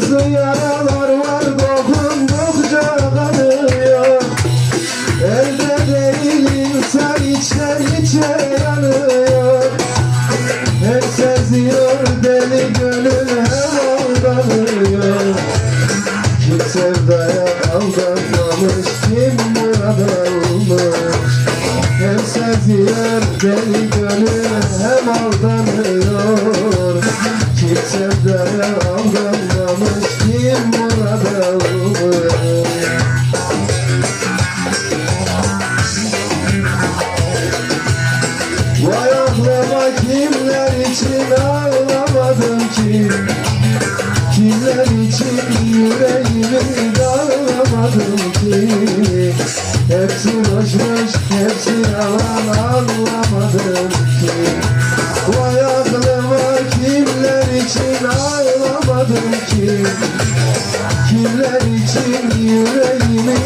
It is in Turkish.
Bazı yaralar var dokundukça kanıyor Elde değil insan içten içe yanıyor. Hep seziyor deli gönül hem aldanıyor. Kim sevdaya aldanmamış kim muradalmış Hem seziyor deli gönül hem aldanıyor. Kim sevdaya aldanmamış Vay aklıma kimler için ağlamadım ki? Kimler için yüreğimi dağlamadım ki? Hepsi boş boş, hepsi yalan anlamadım ki ki Kimler için yüreğimi